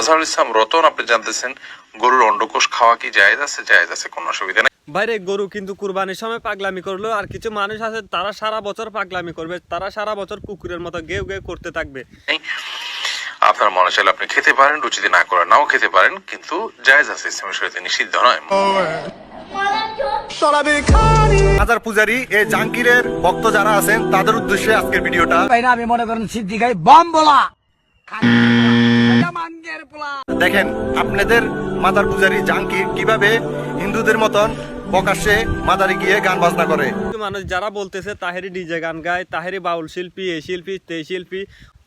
আজহারুল ইসলাম রতন আপনি জানতেছেন গরুর অন্ডকোষ খাওয়া কি জায়েজ আছে? জায়েজ আছে কোনো অসুবিধা নেই। বাইরে গরু কিন্তু কুরবানির সময় পাগলামি করল আর কিছু মানুষ আছে তারা সারা বছর পাগলামি করবে তারা সারা বছর কুকুরের মতো গেউ গেউ করতে থাকবে। আপনার মনে চাইলে আপনি খেতে পারেন রুচিতে না করে নাও খেতে পারেন কিন্তু জায়েজ আছে ইসলামের শরীয়তে নিষিদ্ধ নয়। হাজার পূজারি এই জাহাঙ্গীরের ভক্ত যারা আছেন তাদের উদ্দেশ্যে আজকের ভিডিওটা। ভাই না আমি মনে করেন সিদ্দিকাই বম বলা দেখেন আপনাদের মাদার পূজারি জাহাঙ্গীর কীভাবে হিন্দুদের মতন প্রকাশ্যে মাদারে গিয়ে গান বাজনা করে। মানুষ যারা বলতেছে তাহেরি ডিজে গান গায় তাহেরি বাউল শিল্পী এই শিল্পী তেই শিল্পী।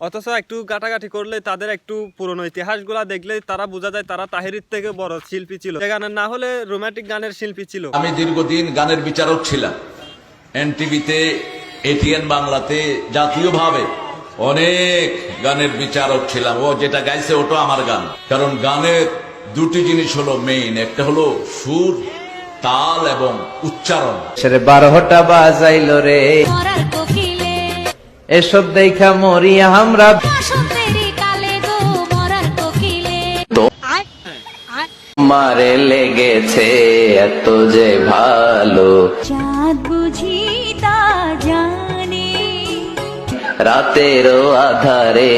অথচ একটু গাটাগাটি করলে তাদের একটু পুরনো ইতিহাসগুলা দেখলে তারা বোঝা যায় তারা তাহেরির থেকে বড় শিল্পী ছিল। গানের না হলে রোমান্টিক গানের শিল্পী ছিল। আমি দীর্ঘদিন গানের বিচারক ছিলাম। এনটিভিতে এটিএন বাংলাতে জাতীয়ভাবে অনেক গানের বিচারক ছিলাম। ও যেটা গাইছে ওটা আমার গান। কারণ গানের দুটি জিনিস হলো মেইন একটা হলো সুর তাল এবং উচ্চারণ। সেরে বারোটা বাজাইলো রে। এসব দেখা মরি আমরা। মারে লেগেছে এত যে ভালো। চাঁদ বুঝি রাতেরও আধারে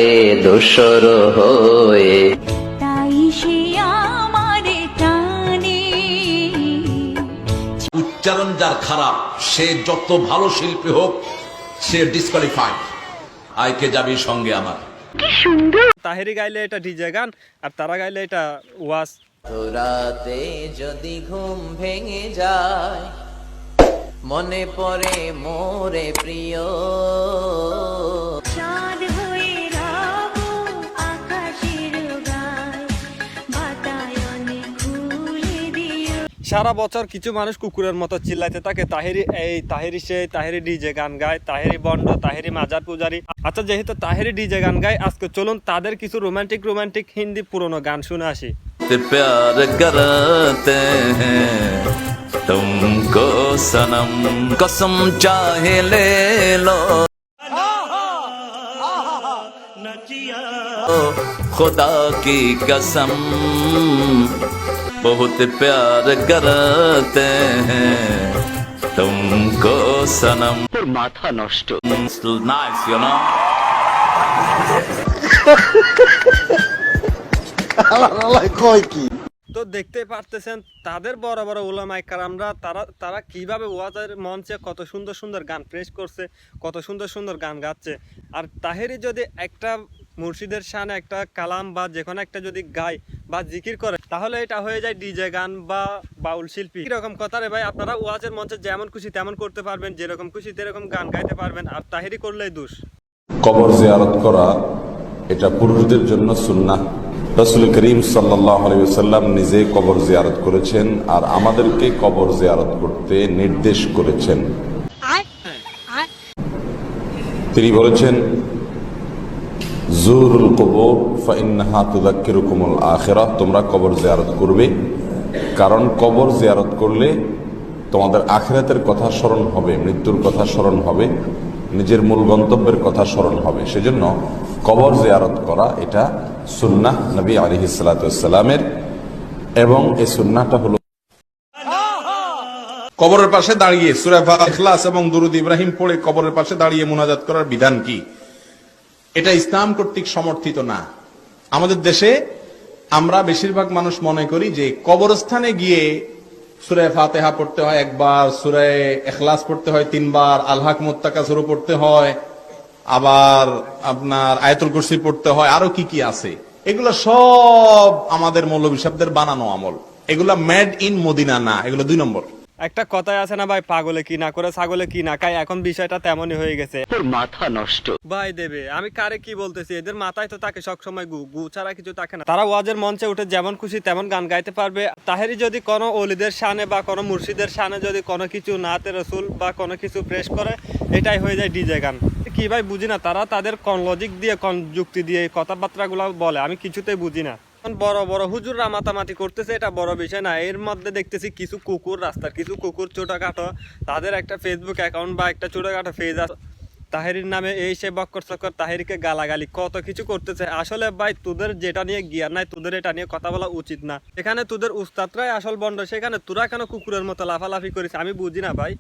দোসর হয়ে। তাই সে আমারে টানে। উচ্চারণ যার খারাপ সে যত ভালো শিল্পী হোক সে ডিসকোয়ালিফাইড আইকে যাবি সঙ্গে আমার। তাহেরি গাইলে এটা ডিজে গান আর তারা গাইলে এটা ওয়াজ। রাতে যদি ঘুম ভেঙে যায় মনে পড়ে মোরে প্রিয়। সারা বছর কিছু মানুষ কুকুরের মতো চিল্লাইতে থাকে তাহেরি এই তাহেরি সে তাহেরি ডিজে গান গায় তাহেরি বন্ড তাহেরি মাজার পূজারি আচ্ছা যেহেতু তাহেরি ডিজে গান গায় আজকে চলুন তাদের কিছু রোমান্টিক রোমান্টিক হিন্দি পুরনো গান শুনে আসি ते प्यार करते हैं तुमको सनम कसम चाहे ले लो खुदा की कसम बहुत प्यार करते हैं तुमको सनम माथा नष्ट नाइस यू नो তো দেখতে পারতেছেন তাদের বড় বড় ওলামাই কারামরা তারা তারা কিভাবে ওয়াজের মঞ্চে কত সুন্দর সুন্দর গান প্রেস করছে কত সুন্দর সুন্দর গান গাচ্ছে আর তাহেরি যদি একটা মুর্শিদের শানে একটা কালাম বা যে কোনো একটা যদি গায় বা জিকির করে তাহলে এটা হয়ে যায় ডিজে গান বা বাউল শিল্পী। এরকম কথা রে ভাই আপনারা ওয়াজের মঞ্চে যেমন খুশি তেমন করতে পারবেন যেরকম খুশি সেরকম গান গাইতে পারবেন আর তাহেরি করলেই দোষ। কবর জিয়ারত করা এটা পুরুষদের জন্য সুন্নাহ। রসুল করিম সাল্লাম নিজে কবর জিয়ারত করেছেন আর আমাদেরকে কবর জিয়ারত করতে নির্দেশ করেছেন। আয় আয় তিনি বলেছেন জুরুল কবর, ফাইন্নাহা তুদাক্কিরুকুমুল আখিরা, তোমরা কবর জিয়ারত করবে। কারণ কবর জিয়ারত করলে তোমাদের আখেরাতের কথা স্মরণ হবে, মৃত্যুর কথা স্মরণ হবে, নিজের মূল গন্তব্যের কথা স্মরণ হবে। সেজন্য কবর জিয়ারত করা এটা সুন্নাহ নবী আলিহি সালাতামের এবং এই সুন্নাহটা হলো কবরের পাশে দাঁড়িয়ে, সুরা ইখলাস এবং দুরুদ ইব্রাহিম পড়ে কবরের পাশে দাঁড়িয়ে মোনাজাত করার বিধান কি? এটা ইসলাম কর্তৃক সমর্থিত না। আমাদের দেশে আমরা বেশিরভাগ মানুষ মনে করি যে কবরস্থানে গিয়ে সুরায় ফাতেহা পড়তে হয় একবার, সুরায় এখলাস পড়তে হয় তিনবার, আলহাক মোত্তাকা শুরু পড়তে হয়, আবার আপনার আয়তুল কুরসি পড়তে হয়, আরও কি কি আছে। এগুলো সব আমাদের মৌলবী বানানো আমল। এগুলা মেড ইন মদিনা না, এগুলো দুই নম্বর। একটা কথাই আছে না ভাই পাগলে কি না করে ছাগলে কি না খায় এখন বিষয়টা তেমনই হয়ে গেছে। মাথা নষ্ট। ভাই দেবে আমি কারে কি বলতেছি? এদের মাথায় তো থাকে সব সময় গু গু ছাড়া কিছু থাকে না। তারা ওয়াজের মঞ্চে উঠে যেমন খুশি তেমন গান গাইতে পারবে। তাহেরি যদি কোনো অলিদের শানে বা কোনো মুর্শিদের সানে যদি কোনো কিছু নাতে রসুল বা কোনো কিছু প্রেস করে এটাই হয়ে যায় ডিজে গান। কি ভাই বুঝি না তারা তাদের কোন লজিক দিয়ে কোন যুক্তি দিয়ে কথাবার্তাগুলো বলে আমি কিছুতেই বুঝি না। বড় বড় হুজুররা মাতামাতি করতেছে, এটা বড় বিষয় না। এর মধ্যে দেখতেছি কিছু কুকুর রাস্তার, কিছু কুকুর ছোটখাটো, তাদের একটা ফেসবুক অ্যাকাউন্ট বা একটা ছোটখাটো পেজ আছে। তাহেরির নামে এই সে বক্কর চক্কর তাহেরিকে গালাগালি, কত কিছু করতেছে। আসলে ভাই, তোদের যেটা নিয়ে গিয়ার নাই, তোদের এটা নিয়ে কথা বলা উচিত না। এখানে তোদের উস্তাদরাই আসল বন্ড, সেখানে তোরা কেন কুকুরের মতো লাফালাফি করিস? আমি বুঝি না ভাই।